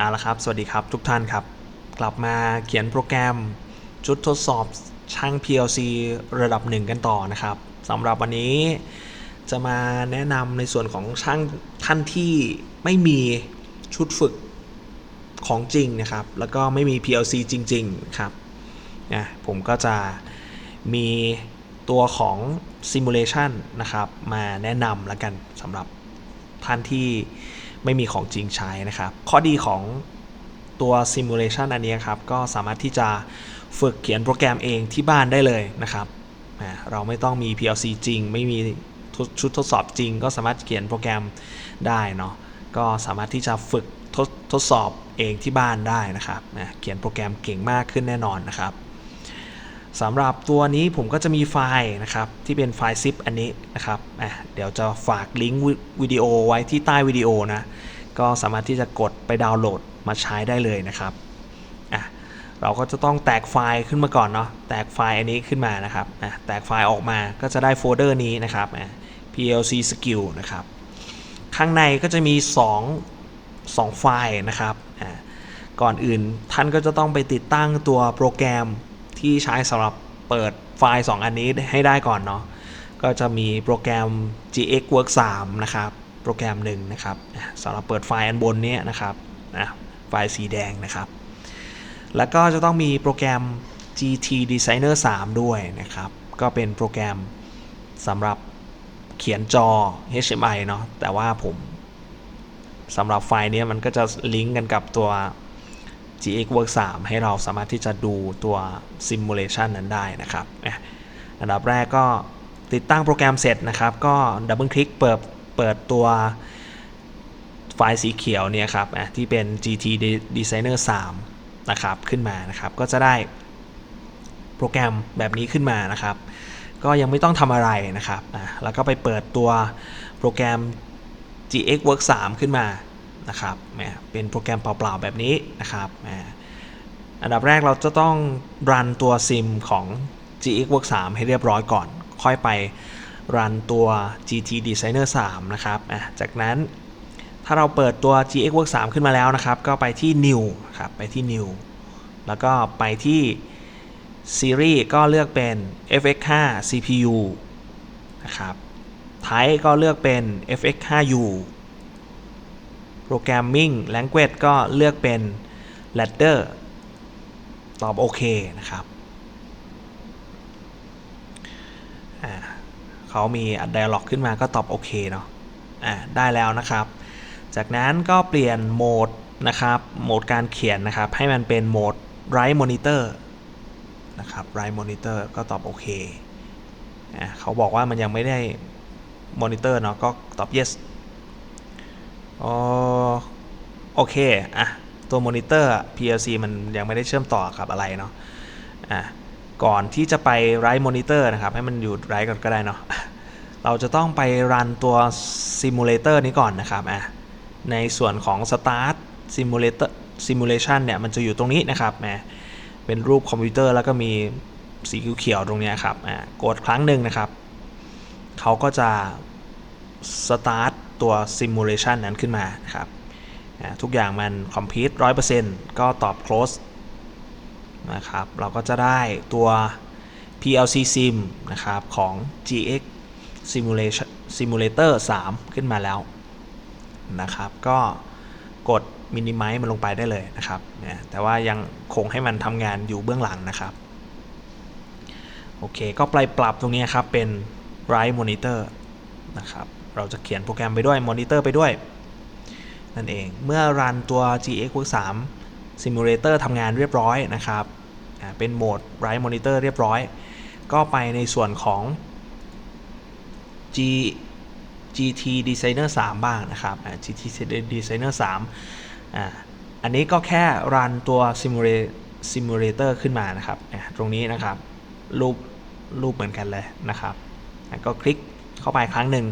เอาละครับ สวัสดีครับทุกท่านครับ กลับมาเขียนโปรแกรมชุดทดสอบช่าง PLC ระดับหนึ่งกันต่อนะครับสำหรับวันนี้จะมาแนะนำในส่วนของช่างท่านที่ไม่มีชุดฝึกของจริงนะครับ แล้วก็ไม่มี PLC จริง ๆ ครับนะผมก็จะมีตัวของ Simulation นะครับ มาแนะนำแล้วกันสำหรับท่านที่ ไม่มีของจริงใช้นะครับ ข้อดีของตัว Simulation อันนี้ครับก็สามารถที่จะฝึกเขียนโปรแกรมเองที่บ้านได้เลยนะครับ เราไม่ต้องมี PLC จริง ไม่มีชุดทดสอบจริง ก็สามารถเขียนโปรแกรมได้เนาะก็สามารถที่จะฝึกทดทดสอบเองที่บ้านได้นะครับนะเขียนโปรแกรมเก่งมากขึ้นแน่นอนนะครับ สำหรับตัวนี้ผมก็จะมีไฟล์นะครับ ที่เป็นไฟล์ zip อันนี้นะครับอะเดี๋ยวจะฝากลิงก์วิดีโอไว้ที่ใต้วิดีโอนะ ก็สามารถที่จะกดไปดาวน์โหลดมาใช้ได้เลยนะครับอะเราก็จะต้องแตกไฟล์ขึ้นมาก่อนเนาะแตกไฟล์อันนี้ขึ้นมานะครับอะแตกไฟล์ออกมาก็จะได้โฟลเดอร์นี้นะครับอะ PLC skill นะครับ ข้างในก็จะมี 2 2 ไฟล์นะครับอ่าก่อนอื่นท่านก็จะต้องไปติดตั้งตัวโปรแกรม ที่ใช้สำหรับเปิดไฟล์ 2 อันนี้ให้ได้ก่อนเนาะก็จะมีโปรแกรม GX Work 3 นะครับ โปรแกรมหนึ่งนะครับสำหรับเปิดไฟล์อันบนนี้นะครับนะไฟล์สีแดงนะครับ แล้วก็จะต้องมีโปรแกรม GT Designer 3 ด้วยนะครับ ก็เป็นโปรแกรมสำหรับเขียนจอ HMI เนาะแต่ว่าผมสำหรับไฟล์นี้มันก็จะลิงก์กันกับตัว GX Work 3 ให้เราสามารถที่จะดูตัว Simulation นั้นได้นะครับ อันดับแรกก็ติดตั้งโปรแกรมเสร็จนะครับ ก็ดับเบิลคลิกเปิดเปิดตัวไฟล์สีเขียวเนี่ยครับที่เป็น GT Designer 3 นะครับ ขึ้นมานะครับ ก็จะได้โปรแกรมแบบนี้ขึ้นมานะครับ ก็ยังไม่ต้องทำอะไรนะครับแล้วก็ไปเปิดตัวโปรแกรม GX Work 3 ขึ้นมา นะครับแหมเป็นโปรแกรมเปล่าๆแบบนี้นะครับแหมอันดับแรกเราจะต้องรันตัวซิมของ GX Work 3 ให้เรียบร้อยก่อน ค่อยไปรันตัว GT Designer 3 นะครับอะจากนั้นถ้าเราเปิดตัว GX Work 3 ขึ้นมาแล้วนะครับ ก็ไปที่ New ครับไปที่ New แล้วก็ไปที่ซีรีส์ก็เลือกเป็น FX5 CPU นะครับ Type ก็เลือกเป็น FX5U Programming Language ก็เลือกเป็น Ladder ตอบโอเคนะครับอ่าเขามี Dialog ขึ้นมาก็ตอบโอเคเนาะอ่าได้แล้วนะครับ จากนั้นก็เปลี่ยนโหมดนะครับโหมดการเขียนนะครับ ให้มันเป็นโหมด Write Monitor นะครับ Write Monitor ก็ตอบโอเคอ่าเขาบอกว่ามันยังไม่ได้มอนิเตอร์เนาะก็ตอบ yes อ๋อโอเคอะตัวมอนิเตอร์ PLC มันยังไม่ได้เชื่อมต่อกับอะไรเนาะอะก่อนที่จะไปไรต์มอนิเตอร์นะครับ ให้มันอยู่ไรต์ก่อนก็ได้เนาะเราจะต้องไปรันตัวซิมูเลเตอร์นี้ก่อนนะครับอะในส่วนของ start simulator simulation เนี่ย มันจะอยู่ตรงนี้นะครับแหมเป็นรูปคอมพิวเตอร์แล้วก็มีสีเขียวๆตรงนี้ครับอะกดครั้งหนึ่งนะครับ เขาก็จะ start ตัว simulation นั้นขึ้นมานครับทุกอย่างมัน complete 100%ก็ตอบ close นะครับเราก็จะได้ตัว PLC sim นะครับของ GX simulation simulator 3 ขึ้นมาแล้วนะครับก็กด minimize มันลงไปได้เลยนะครับแต่ว่ายังคงให้มันทำงานอยู่เบื้องหลังนะครับ โอเค ก็ไปปรับตรงนี้ครับเป็น right monitor นะครับ เราจะเขียนโปรแกรมไปด้วยมอนิเตอร์ไปด้วย นั่นเอง เมื่อรันตัว GX Work 3 Simulator ทำงานเรียบร้อยนะครับ เป็นโหมด Write Monitor เรียบร้อย ก็ไปในส่วนของ G GT Designer 3 บ้างนะครับ GT Designer 3อ่าอันนี้ก็แค่รันตัว Simulator ขึ้นมานะครับ ตรงนี้นะครับ รูปรูปเหมือนกันเลยนะครับ ก็คลิก เข้าไปครั้งหนึ่ง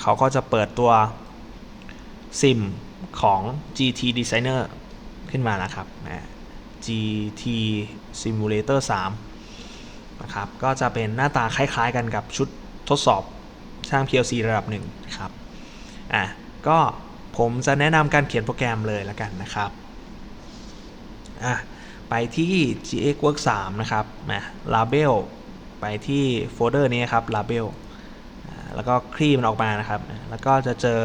เขาก็จะเปิดตัวซิมของ GT Designer ขึ้นมาแล้วครับ GT Simulator 3นะครับ ก็จะเป็นหน้าตาคล้ายๆกันกับชุดทดสอบช่าง PLC ระดับหนึ่งนะครับ อะ ก็ผมจะแนะนำการเขียนโปรแกรมเลยแล้วกันนะครับ อะ ไปที่ gx work 3 นะครับมา label ไปที่โฟลเดอร์นี้ครับ label แล้วก็คลี่มันออกมานะครับ แล้วก็จะเจอ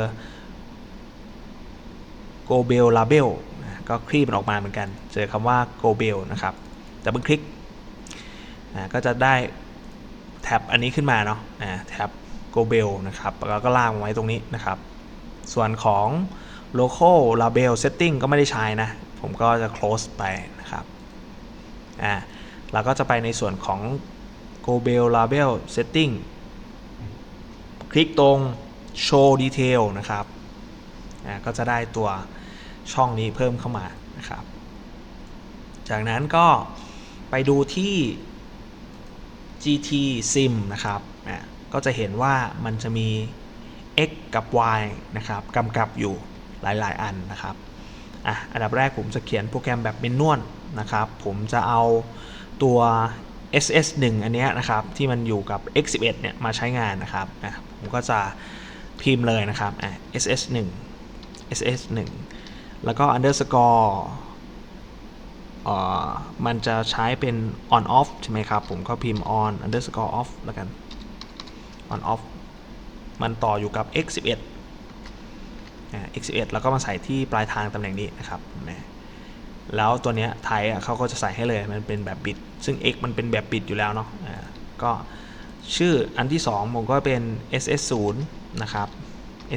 go bell label ก็คลี่มันออกมาเหมือนกัน เจอคำว่า go bel นะครับดับเบิลคลิกก็จะได้แท็บอันนี้ขึ้นมาเนาะแท็บ go bel นะครับ แล้วก็ล่าไว้ตรงนี้นะครับ ส่วนของ local label setting ก็ไม่ได้ใช้นะ ผมก็จะ close ไปนะครับ อ่าเราก็จะไปในส่วนของ go bell label setting ลิกตรง show detail นะครับอ่าก็จะได้ตัวช่องนี้เพิ่มเข้ามานะครับ จากนั้นก็ไปดูที่ GT Sim นะครับอ่าก็จะเห็นว่ามันจะมี x กับ y นะครับกำกับอยู่หลาย ๆ อันนะครับอะอันดับแรกผมจะเขียนโปรแกรมแบบเมนนวลนะครับ ผมจะเอาตัว ss1 อันเนี้ยนะครับ ที่มันอยู่กับ x11 เนี่ยมาใช้งานนะครับอะผ มก็จะพิมพ์เลยนะครับ ss1 ss1 แล้วก็ underscore เอ่อมันจะใช้เป็น on off ใช่ไหมครับ ผมก็พิมพ์ on underscore off แล้วกัน on off มันต่ออยู่กับ x 11 x 11แล้วก็มาใส่ที่ปลายทางตำแหน่งนี้นะครับแล้วตัวเนี้ยไทยเขาก็จะใส่ให้เลย มันเป็นแบบบิต ซึ่ง x มันเป็นแบบบิตอยู่แล้วเนาะก็ ชื่ออันที่ 2 ผมก็เป็น ss 0 นะครับ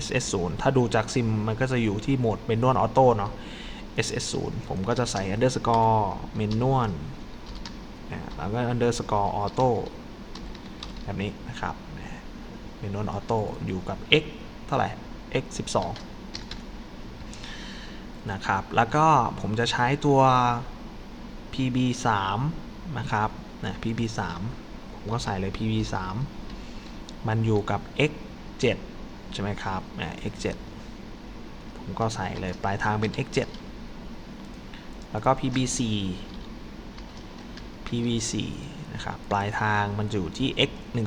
ss 0 ถ้าดูจากซิมมันก็จะอยู่ที่โหมด manual auto เนาะ ss 0 ผมก็จะใส่ underscore manual อ่าแล้วก็ underscore auto แบบนี้นะครับเมนูออโต้อยู่กับ x เท่าไหร่ x 12นะครับ แล้วก็ผมจะใช้ตัว pb 3นะครับนะ pb 3 ผมก็ใส่เลย pb 3มันอยู่กับ x 7ใช่ไหมครับนะ x 7ผมก็ใส่เลยปลายทางเป็น x 7แล้วก็ pb 4 pb 4นะครับปลายทางมันอยู่ที่ x 10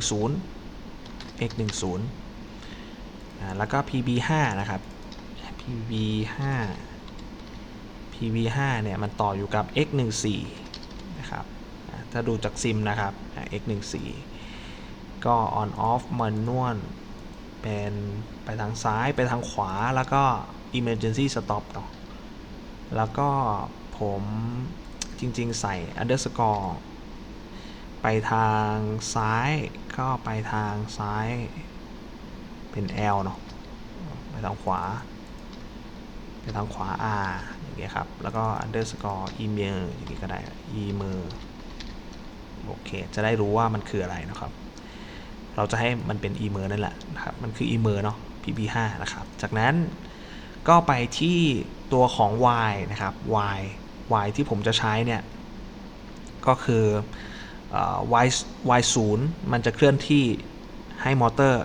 x 1 0อ่าแล้วก็ pb 5นะครับ pb 5 pb 5เนี่ยมันต่ออยู่กับ x 1 4นะครับอ่า ถ้าดูจากซิมนะครับอ่า x 1 4 ก็ on off manual เป็นไปทางซ้ายไปทางขวาแล้วก็ emergency stop เนาะแล้วก็ผมจริงๆใส่ underscore ไปทางซ้ายก็ไปทางซ้ายเป็น L เนาะไปทางขวา ไปทางขวา R อย่างเงี้ยครับ แล้วก็ underscore email อย่างเงี้ยก็ได้ email โอเค จะได้รู้ว่ามันคืออะไรนะครับ เราจะให้มันเป็น email นั่นแหละนะครับ มันคือ email เนาะ pp5 นะครับ จากนั้นก็ไปที่ตัวของ y นะครับ y y ที่ผมจะใช้เนี่ย ก็คือ y y 0มันจะเคลื่อนที่ให้มอเตอร์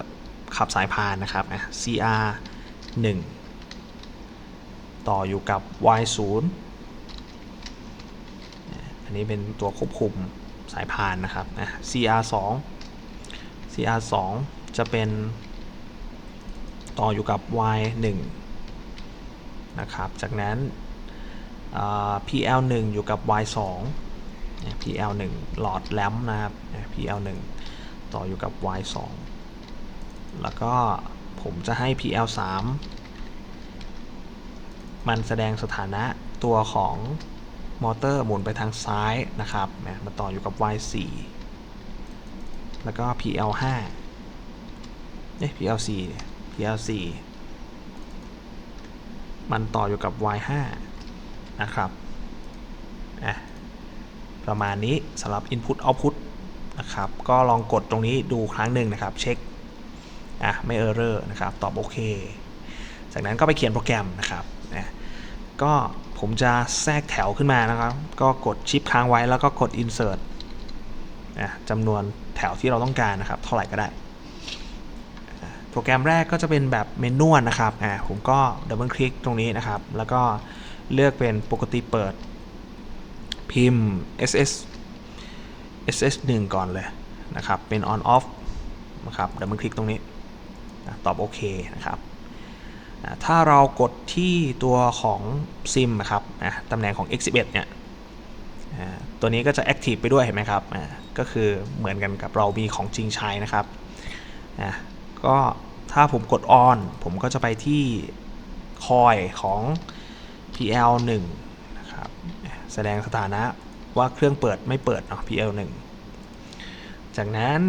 ขับสายพานนะครับ cr 1ต่ออยู่กับ y 0อันนี้เป็นตัวควบคุม สายพานนะครับ cr 2 cr 2 จะเป็นต่ออยู่กับ y 1 นะครับ จากนั้น pl 1 อยู่กับ y 2 PL 1 หลอดแลมนะครับ PL 1 ต่ออยู่กับ Y 2 แล้วก็ผมจะให้ PL 3 มันแสดงสถานะตัวของ มอเตอร์หมุนไปทางซ้ายนะครับมาต่ออยู่กับ Y 4 แล้วก็ PL 5 เอ๊ะ PL 4 PL 4 มันต่ออยู่กับ Y 5 นะครับอะประมาณนี้สำหรับ Input Output นะครับ ก็ลองกดตรงนี้ดูครั้งหนึ่งนะครับ เช็ค อะ ไม่เออร์เรอร์นะครับ ตอบโอเค จากนั้นก็ไปเขียนโปรแกรมนะครับนะก็ ผมจะแทรกแถวขึ้นมานะครับ ก็กดชิปค้างไว้แล้วก็กด Insert จำนวนแถวที่เราต้องการนะครับ เท่าไหร่ก็ได้ โปรแกรมแรกก็จะเป็นแบบเมนูนะครับผมก็ดับเบิลคลิกตรงนี้นะครับ แล้วก็เลือกเป็นปกติเปิด พิมพ์ ss ss 1ก่อนเลยนะครับ เป็น on off นะครับดับเบิลคลิกตรงนี้ ตอบโอเคนะครับ ถ้าเรากดที่ตัวของซิมครับอะตำแหน่งของ X11 เนี่ยตัวนี้ก็จะ Active ไปด้วยเห็นไหมครับก็คือเหมือนกันกับเรามีของจริงใช้นะครับก็ถ้าผมกด On ผมก็จะไปที่คอยของ PL1 นะครับแสดงสถานะว่าเครื่องเปิดไม่เปิดเนาะ PL1 จากนั้น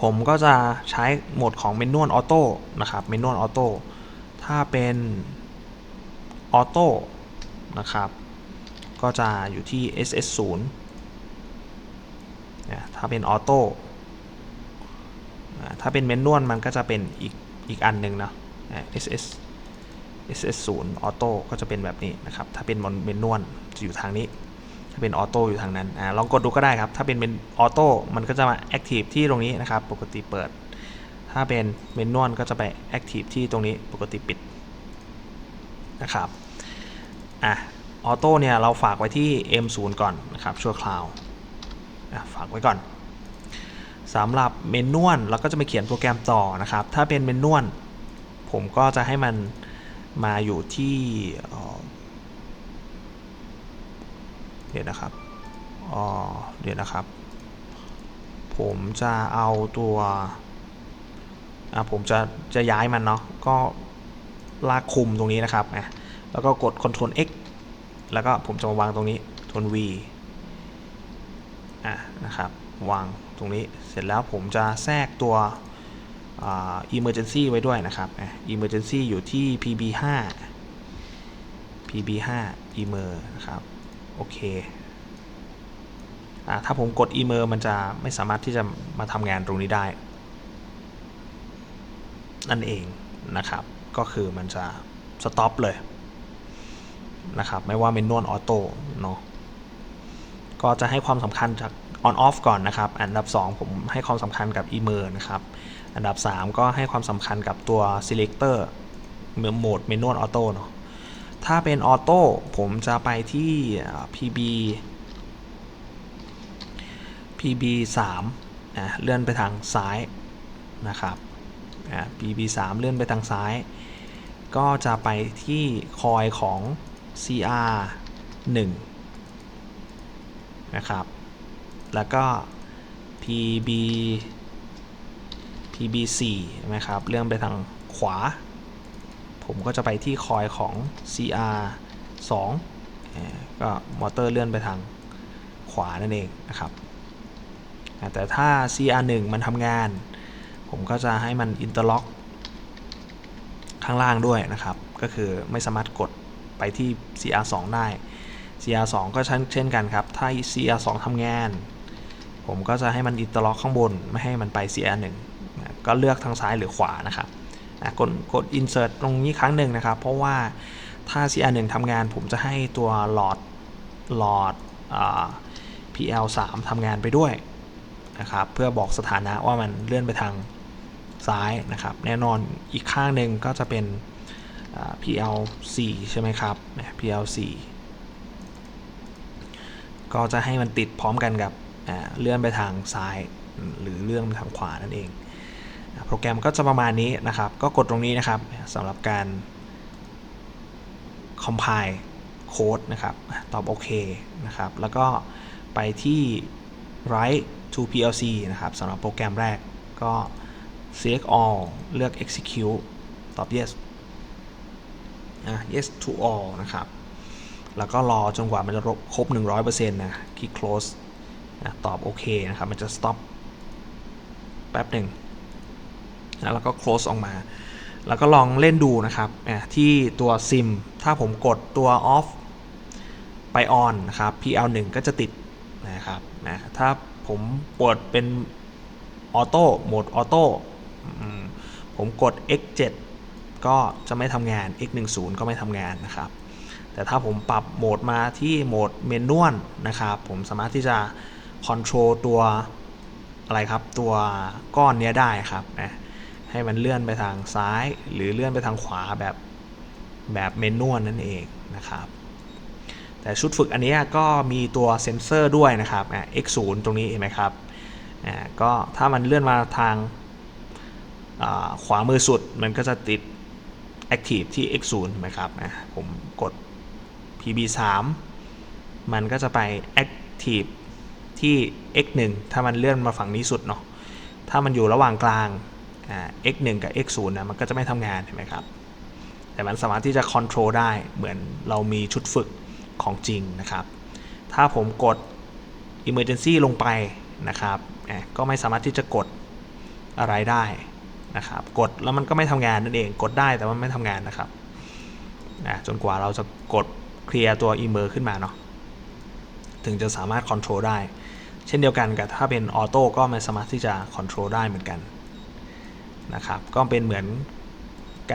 ผมก็จะใช้โหมดของเมนวลออโต้นะครับเมนวลออโต้ถ้าเป็นออโต้นะครับก็จะอยู่ที่ SS0 นะถ้าเป็นออโต้ถ้าเป็นเมนวลมันก็จะเป็นอีกอีกอันหนึ่งนะ SS SS0 ออโต้ก็จะเป็นแบบนี้นะครับ ถ้าเป็นเมนวลจะอยู่ทางนี้ ถ้าเป็นออโต้อยู่ทางนั้นอ่าลองกดดูก็ได้ครับ ถ้าเป็นเป็นออโต้มันก็จะมาแอคทีฟที่ตรงนี้นะครับ ปกติเปิด ถ้าเป็นเมนนวลก็จะไปแอคทีฟที่ตรงนี้ปกติปิดนะครับอะออโต้เนี่ยเราฝากไว้ที่ M0 ก่อนนะครับชั่วคราวฝากไว้ก่อนสำหรับเมนนวลเราก็จะมาเขียนโปรแกรมต่อนะครับ ถ้าเป็นเมนวลผมก็จะให้มันมาอยู่ที่ เดี๋ยวนะครับอ๋อเดี๋ยวนะครับ ผมจะเอาตัวอะผมจะจะย้ายมันเนาะก็ลากคุมตรงนี้นะครับอะแล้วก็กด Ctrl X แล้วก็ผมจะมาวางตรงนี้ทน V อะนะครับวางตรงนี้เสร็จแล้วผมจะแทรกตัวอ emergency ไว้ด้วยนะครับอะ emergency อยู่ที่ PB5 PB5 emer นะครับ โอเคอ่าถ้าผมกด email มันจะไม่สามารถที่จะมาทำงานตรงนี้ได้ นั่นเองนะครับ ก็คือมันจะสต็อปเลยนะครับ ไม่ว่าเมนนวลออโต้เนาะก็จะให้ความสำคัญจาก on off ก่อนนะครับ อันดับ 2 ผมให้ความสำคัญกับ email นะครับ อันดับ 3 ก็ให้ความสำคัญกับตัว selector เมื่อโหมด manual auto เนาะ ถ้าเป็นออโต้ผมจะไปที่ PB PB 3อะเลื่อนไปทางซ้ายนะครับอะ PB 3เลื่อนไปทางซ้าย ก็จะไปที่คอยของ CR 1นะครับ แล้วก็ PB PB 4ใช่ไหมครับ เลื่อนไปทางขวา ผมก็จะไปที่คอยของ CR 2ก็มอเตอร์เลื่อนไปทางขวานั่นเองนะครับแต่ถ้า CR 1มันทำงาน ผมก็จะให้มันอินเตอร์ล็อกข้างล่างด้วยนะครับ ก็คือไม่สามารถกดไปที่ CR 2ได้ CR 2ก็เช่นเช่นกันครับ ถ้า CR 2ทำงาน ผมก็จะให้มันอินเตอร์ล็อกข้างบน ไม่ให้มันไป CR 1ก็เลือกทางซ้ายหรือขวานะครับ กดกด insert ตรงนี้ครั้งหนึ่งนะครับ เพราะว่าถ้า CR1 ทำงานผมจะให้ตัวหลอดหลอดอ PL3 ทำงานไปด้วยนะครับ เพื่อบอกสถานะว่ามันเลื่อนไปทางซ้ายนะครับ แน่นอนอีกข้างหนึ่งก็จะเป็น PL4 ใช่ไหมครับ PL4 ก็จะให้มันติดพร้อมกันกับเลื่อนไปทางซ้าย หรือเลื่อนไปทางขวานั่นเอง โปรแกรมก็จะประมาณนี้นะครับ ก็กดตรงนี้นะครับสำหรับการ compile code นะครับ ตอบโอเคนะครับ แล้วก็ไปที่ write to PLC นะครับสำหรับโปรแกรมแรกก็ select all เลือก execute ตอบ yes อะ yes to all นะครับ แล้วก็รอจนกว่ามันจะครบ 100%นะคลิก close นะตอบโอเคนะครับ มันจะ stop แป๊บหนึ่ง แล้วก็ close ออกมา แล้วก็ลองเล่นดูนะครับที่ตัว sim ถ้าผมกดตัว off ไป on นะครับ PL1 ก็จะติดนะครับนะถ้าผมเปิดเป็นออโต้โหมดออโต้ผมกด X7 ก็จะไม่ทำงาน X10 ก็ไม่ทำงานนะครับ แต่ถ้าผมปรับโหมดมาที่โหมดเมนวลนะครับ ผมสามารถที่จะคอนโทรลตัวอะไรครับ ตัวก้อนเนี้ยได้ครับนะ ให้มันเลื่อนไปทางซ้าย หรือเลื่อนไปทางขวาแบบแบบเมนวลนั่นเองนะครับ แต่ชุดฝึกอันนี้ก็มีตัวเซ็นเซอร์ด้วยนะครับอะ X0 ตรงนี้เห็นไหมครับอ่าก็ถ้ามันเลื่อนมาทางขวามือสุดมันก็จะติด Active ที่ x 0ถูกไหมครับอะผมกด PB 3 มันก็จะไป Active ที่ x 1 ถ้ามันเลื่อนมาฝั่งนี้สุดเนาะถ้ามันอยู่ระหว่างกลาง x 1กับ x 0นะมันก็จะไม่ทำงานเห็นไหมครับ แต่มันสามารถที่จะ control ได้เหมือนเรามีชุดฝึกของจริงนะครับ ถ้าผมกด emergency ลงไปนะครับก็ไม่สามารถที่จะกดอะไรได้นะครับ กดแล้วมันก็ไม่ทำงานนั่นเอง กดได้แต่ว่าไม่ทำงานนะครับนะจนกว่าเราจะกดเคลียร์ตัว emer ขึ้นมาเนาะถึงจะสามารถ control ได้ เช่นเดียวกันกับถ้าเป็นออโต้ก็ไม่สามารถที่จะ control ได้เหมือนกัน นะครับก็เป็นเหมือน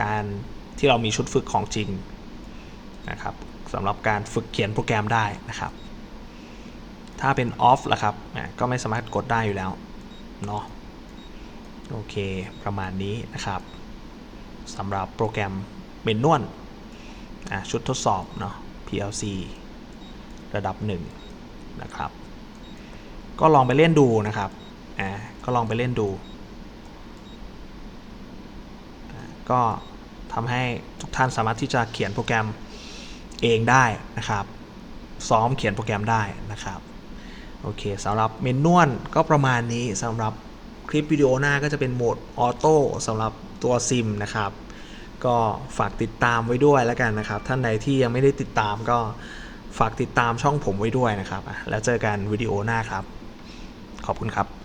การที่เรามีชุดฝึกของจริงนะครับสำหรับการฝึกเขียนโปรแกรมได้นะครับ ถ้าเป็น off ล่ะครับก็ไม่สามารถกดได้อยู่แล้วเนาะโอเคประมาณนี้นะครับสำหรับโปรแกรมเมนนวลอะชุดทดสอบเนาะ PLC ระดับหนึ่งนะครับ ก็ลองไปเล่นดูนะครับอ่าก็ลองไปเล่นดูอ่า ก็ทำให้ทุกท่านสามารถที่จะเขียนโปรแกรมเองได้นะครับ ซ้อมเขียนโปรแกรมได้นะครับ โอเคสำหรับเมนนวลก็ประมาณนี้สำหรับคลิปวิดีโอหน้าก็จะเป็นโหมดออโต้สำหรับตัวซิมนะครับ ก็ฝากติดตามไว้ด้วยแล้วกันนะครับ ท่านใดที่ยังไม่ได้ติดตามก็ฝากติดตามช่องผมไว้ด้วยนะครับ แล้วเจอกันวิดีโอหน้าครับ ขอบคุณครับ